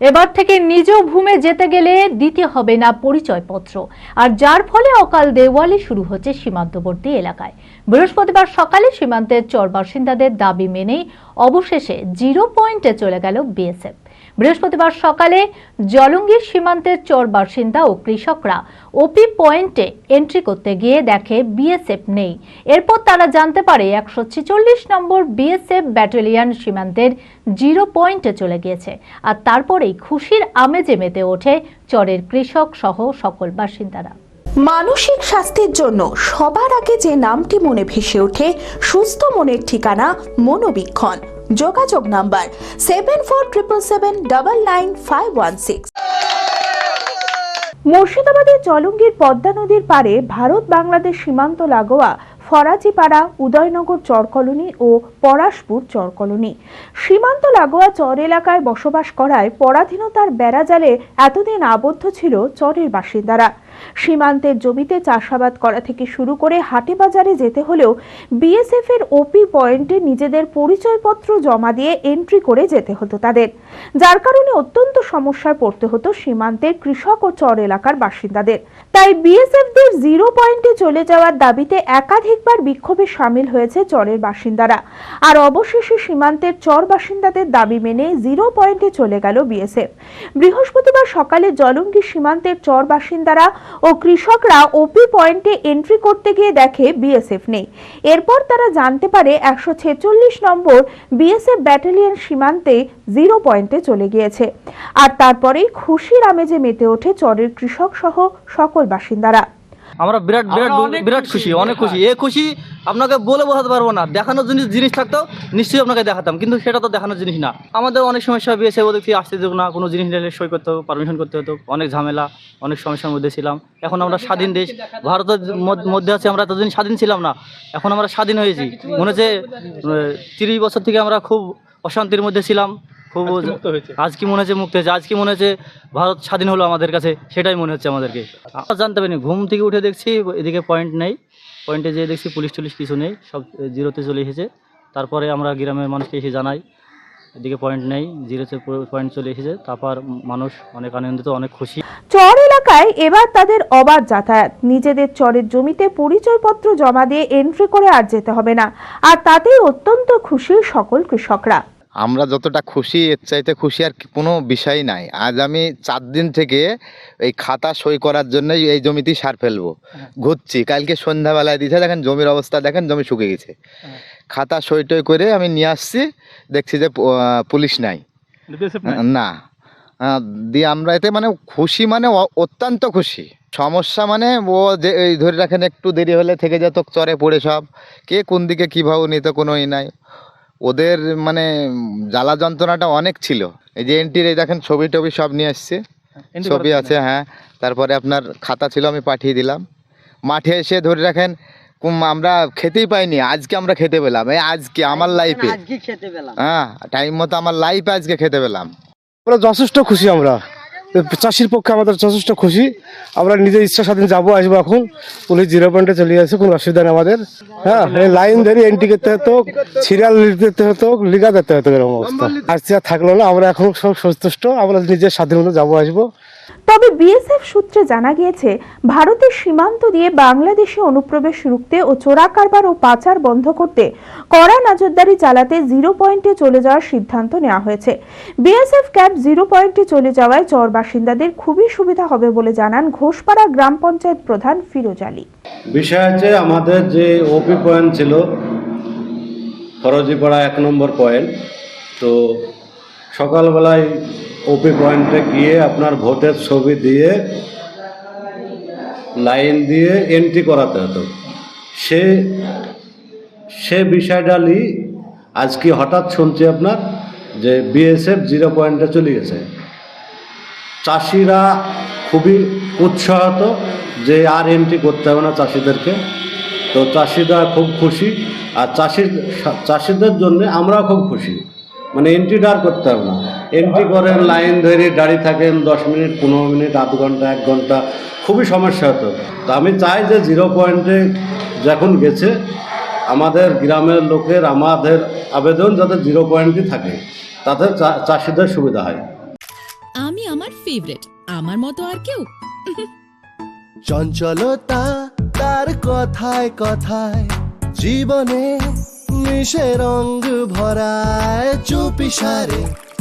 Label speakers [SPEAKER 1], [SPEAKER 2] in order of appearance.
[SPEAKER 1] এবার থেকে নিজ ভূমে যেতে গেলে দিতে হবে না পরিচয়পত্র। আর যার ফলে অকাল দেওয়ালি শুরু হচ্ছে সীমান্তবর্তী এলাকায়। বৃহস্পতিবার সকালে সীমান্তের চর বাসিন্দাদের দাবি মেনেই অবশেষে জিরো পয়েন্টে চলে গেল বিএসএফ। বৃহস্পতিবার সকালে জলঙ্গির সীমান্তের চর বাসিন্দা ও কৃষকরা ওপি পয়েন্টে এন্ট্রি করতে গিয়ে দেখে বিএসএফ নেই। এরপর তারা জানতে পারে একশো ছেচল্লিশ নম্বর বিএসএফ ব্যাটালিয়ান সীমান্তের জিরো পয়েন্টে চলে গিয়েছে আর তারপরেই খুশির আমেজে মেতে ওঠে চরের কৃষক সহ সকল বাসিন্দারা।
[SPEAKER 2] মানসিক স্বাস্থ্যের জন্য সবার আগে যে নামটি মনে ভেসে ওঠে, সুস্থ মনের ঠিকানা মনোবীক্ষণ। যোগাযোগ number seven four triple seven double nine five one six মুর্শিদাবাদের জলঙ্গির পদ্মা নদীর পারে ভারত বাংলাদেশ সীমান্ত লাগোয়া ফরাজিপাড়া, উদয়নগর চর কলোনি ও পরাশপুর চর কলোনি। সীমান্ত লাগোয়া চর এলাকায় বসবাস করায় পরাধীনতার বেড়াজালে এতদিন আবদ্ধ ছিল চরের বাসিন্দারা। সীমান্তের জমিতে চাষাবাদ করা থেকে শুরু করে হাটে বাজারে যেতে হলেও বিএসএফ এর ওপি পয়েন্টে নিজেদের পরিচয়পত্র জমা দিয়ে এন্ট্রি করে যেতে হতো তাদের। যার কারণে অত্যন্ত সমস্যায় পড়তে হতো সীমান্তের কৃষক ও চর এলাকার বাসিন্দাদের। তাই বিএসএফ দের জিরো পয়েন্টে চলে যাওয়ার দাবিতে একাধিকবার বিক্ষোভে সামিল হয়েছে চরের বাসিন্দারা। আর অবশেষে সীমান্তের চর বাসিন্দাদের দাবি মেনে জিরো পয়েন্টে চলে গেল বিএসএফ। বৃহস্পতিবার সকালে জলঙ্গি সীমান্তের চর বাসিন্দারা ও কৃষকরা ওপি পয়েন্টে এন্ট্রি করতে গিয়ে দেখে বিএসএফ নেই। এরপর তারা জানতে পারে একশো ছেচল্লিশ নম্বর বিএসএফ ব্যাটালিয়ন সীমান্তে জিরো পয়েন্টে চলে গিয়েছে। আর তারপরেই খুশির আমেজে মেতে ওঠে চরের কৃষক সহ সকল বাসিন্দারা।
[SPEAKER 3] আমরা বিরাট বিরাট বিরাট
[SPEAKER 4] খুশি,
[SPEAKER 3] অনেক খুশি। এ খুশি আপনাকে বলে বোঝাতে পারব না। দেখানোর জিনিস জিনিস থাকতো নিশ্চয়ই আপনাকে দেখাতাম। কিন্তু সেটা তো দেখানোর জিনিস না। আমাদের অনেক সমস্যা বিয়েছে ওদের কি আসতে দেবো না কোনো জিনিস নিলে সই করতে হতো পারমিশন করতে হতো। অনেক ঝামেলা অনেক সমস্যার মধ্যে ছিলাম। এখন আমরা স্বাধীন দেশ ভারতের মধ্যে আছে আমরা এতদিন স্বাধীন ছিলাম না। এখন আমরা স্বাধীন হয়েছি। মনে হচ্ছে তিরিশ বছর থেকে আমরা খুব অশান্তির মধ্যে ছিলাম। খুব আজকে মনে হচ্ছে মুক্ত হয়েছে। আজকে মনে হচ্ছে ভারত স্বাধীন হলো আমাদের কাছে সেটাই মনে হচ্ছে আমাদেরকে। আমরা জানতে পারিনি ঘুম থেকে উঠে দেখছি এদিকে পয়েন্ট নেই। পয়েন্টে যেয়ে দেখছি পুলিশ টুলিশ কিছু নেই সব জিরোতে চলে এসেছে। তারপরে আমরা গ্রামের মানুষকে এসে জানাই এদিকে পয়েন্ট নেই জিরোতে পয়েন্ট চলে এসেছে। তারপর মানুষ অনেক আনন্দিত অনেক খুশি।
[SPEAKER 2] চর এলাকায় এবার তাদের অবাধ যাতায়াত। নিজেদের চরের জমিতে পরিচয়পত্র জমা দিয়ে এন্ট্রি করে আর যেতে হবে না। আর তাতেই অত্যন্ত খুশি সকল কৃষকরা।
[SPEAKER 5] আমরা যতটা খুশি এর চাইতে খুশি আর কোনো বিষয় নাই। আজ আমি চার দিন থেকে এই খাতা সই করার জন্য এই জমিতেই সার ফেলব। ঘুরছি। কালকে সন্ধ্যাবেলায় দিয়েছে দেখেন জমির অবস্থা দেখেন জমি শুকে গেছে। খাতা সই টই করে আমি নিয়ে আসছি দেখছি যে পুলিশ নাই। না। দিয়ে আমরা এতে মানে খুশি মানে অত্যন্ত খুশি। সমস্যা মানে ও যে এই ধরে রাখেন একটু দেরি হলে থেকে যেত চরে পড়ে সব। কে কোন দিকে কীভাবে নিত কোনো ই নাই। ওদের মানে জ্বালা যন্ত্রণাটা অনেক ছিল। এই যে এন্ট্রির এই দেখেন ছবি টবি সব নিয়ে আসছে। ছবি আছে হ্যাঁ। তারপরে আপনার খাতা ছিল আমি পাঠিয়ে দিলাম। মাঠে এসে ধরে রাখেন আমরা খেতেই পাইনি আজকে আমরা খেতে পেলাম। এই আজকে আমার লাইফে হ্যাঁ টাইম মতো আমার লাইফে আজকে খেতে পেলাম।
[SPEAKER 4] আমরা যথেষ্ট খুশি আমরা। চাষির পক্ষে আমাদের যথেষ্ট খুশি। আমরা নিজের ইচ্ছা স্বাধীন যাব, আসব এখন। পুলিশ জিরো পয়েন্টে চলে আসে কোনো অসুবিধা নেই আমাদের। হ্যাঁ লাইন ধরে এন্ট্রি করতে হতো সিরিয়াল দিতে হতো লিগা দিতে হতো এরকম অবস্থা। আর থাকল না, আমরা এখন সব সন্তুষ্ট, আমরা নিজের স্বাধীন মতো যাব, আসব।
[SPEAKER 2] তবে বিএসএফ সূত্রে জানা গিয়েছে, ভারতের সীমান্ত দিয়ে বাংলাদেশে অনুপ্রবেশ রুখতে ও চোরা কারবার ও পাচার বন্ধ করতে কড়া নজরদারি চালাতে জিরো পয়েন্টে চলে যাওয়ার সিদ্ধান্ত নেওয়া হয়েছে। বিএসএফ ক্যাম্প জিরো পয়েন্টে চলে যাওয়ায় চর বাসিন্দাদের খুবই সুবিধা হবে বলে জানান ঘোষপাড়া গ্রাম পঞ্চায়েত প্রধান ফিরোজ আলী।
[SPEAKER 6] বিষয় হচ্ছে আমাদের যে ওপি পয়েন্ট ছিল ফরজিপাড়া এক নম্বর পয়েন্ট, তো সকালবেলায় ওপি পয়েন্টে গিয়ে আপনার ভোটের ছবি দিয়ে লাইন দিয়ে এন্ট্রি করাতে হতো। সে সে বিষয়টা নিয়ে আজকে হঠাৎ শুনছি আপনার যে বিএসএফ জিরো পয়েন্টে চলে গেছে। চাষিরা খুবই উৎসাহত যে আর এন্ট্রি করতে হবে না চাষিদেরকে। তো চাষিরা খুব খুশি আর চাষির, চাষিদের জন্য আমরাও খুব খুশি। মানে এন্ট্রিটা আর করতে হবে না। এন্ট্রি করেন লাইন ধরে দাঁড়িয়ে থাকেন দশ মিনিট পনেরো মিনিট আধ ঘণ্টা এক ঘণ্টা খুবই সমস্যা হতো। তো আমি চাই যে জিরো পয়েন্টে যখন গেছে আমাদের গ্রামের লোকের আমাদের আবেদন যাতে জিরো পয়েন্টই থাকে তাতে চাষিদের সুবিধা হয়।
[SPEAKER 7] আমি আমার ফেভারিট আমার মতো আর কেউ।
[SPEAKER 8] চঞ্চলতা তার কথায় কথায় জীবনে মিশে রঙ ভরায় চুপি সারে।